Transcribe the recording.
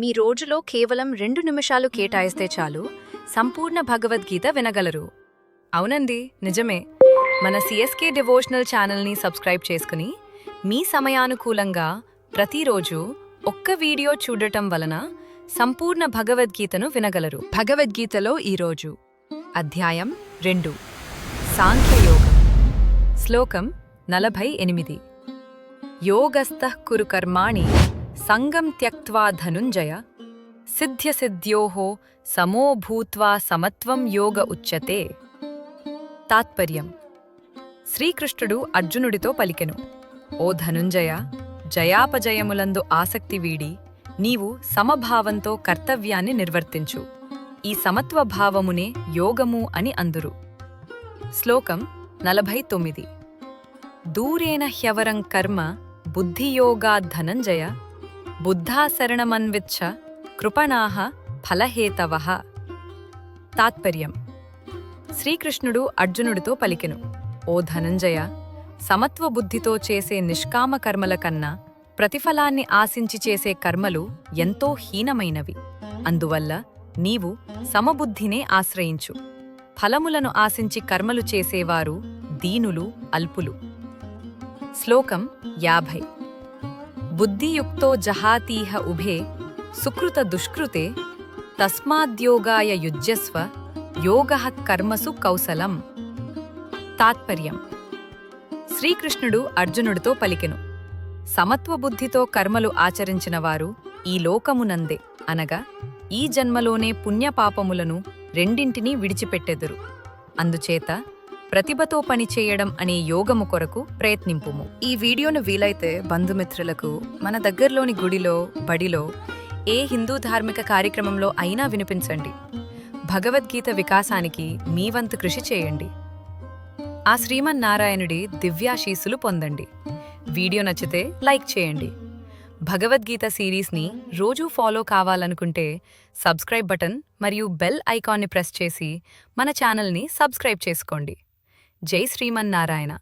మీ రోజులో కేవలం రెండు నిమిషాలు కేటాయిస్తే చాలు. సంపూర్ణ భగవద్గీత వినగలరు. అవునండి నిజమే. మన సిఎస్కే డివోషనల్ ఛానల్ని సబ్స్క్రైబ్ చేసుకుని మీ సమయానుకూలంగా ప్రతిరోజు ఒక్క వీడియో చూడటం వలన సంపూర్ణ భగవద్గీతను వినగలరు. భగవద్గీతలో ఈరోజు అధ్యాయం రెండు. సాంఖ్యయోగం. శ్లోకం నలభై ఎనిమిది. యోగస్థ కురు కర్మాణి సంగం త్యక్త్వా ధనుంజయ సిద్ధ్యసిద్ధ్యో సమో భూత్వా సమత్వం యోగ ఉచ్యతే. తాత్పర్యం. శ్రీకృష్ణుడు అర్జునుడితో పలికెను. ఓ ధనుంజయ జయాపజయములందు ఆసక్తి వీడి నీవు సమభావంతో కర్తవ్యాన్ని నిర్వర్తించు. ఈ సమత్వభావమునే యోగము అని అందురు. శ్లోకం నలభై తొమ్మిది దూరేణ హ్యవరం కర్మ బుద్ధియోగా ధనంజయ బుద్ధాశరణమన్విచ్చ కృపణాహ ఫలహేతవ. తాత్పర్యం. శ్రీకృష్ణుడు అర్జునుడితో పలికెను. ఓ ధనంజయ సమత్వ బుద్ధితో చేసే నిష్కామ కర్మల కన్నా ప్రతిఫలాన్ని ఆశించి చేసే కర్మలు ఎంతో హీనమైనవి. అందువల్ల నీవు సమబుద్ధినే ఆశ్రయించు. ఫలములను ఆశించి కర్మలు చేసేవారు దీనులు అల్పులు. శ్లోకం యాభై. బుద్ధియుక్తో జహాతీహ ఉభే సుకృత దుష్కృతే తస్మాద్యోగాయ యుజ్యస్వ యోగ కర్మసు కౌసలం తాత్పర్యం. శ్రీకృష్ణుడు అర్జునుడితో పలికెను. సమత్వ బుద్ధితో కర్మలు ఆచరించిన వారు ఈ లోకమునందే అనగా ఈ జన్మలోనే పుణ్యపాపములను రెండింటినీ విడిచిపెట్టెదురు. అందుచేత ప్రతిభతో పనిచేయడం అనే యోగము కొరకు ప్రయత్నింపుము. ఈ వీడియోను వీలైతే బంధుమిత్రులకు మన దగ్గరలోని గుడిలో బడిలో ఏ హిందూ ధార్మిక కార్యక్రమంలో అయినా వినిపించండి. భగవద్గీత వికాసానికి మీ వంతు కృషి చేయండి. ఆ శ్రీమన్నారాయణుడి దివ్యాశీస్సులు పొందండి. వీడియో నచ్చితే లైక్ చేయండి. భగవద్గీత సిరీస్ని రోజూ ఫాలో కావాలనుకుంటే సబ్స్క్రైబ్ బటన్ మరియు బెల్ ఐకాన్ని ప్రెస్ చేసి మన ఛానల్ని సబ్స్క్రైబ్ చేసుకోండి. జై శ్రీమన్నారాయణ.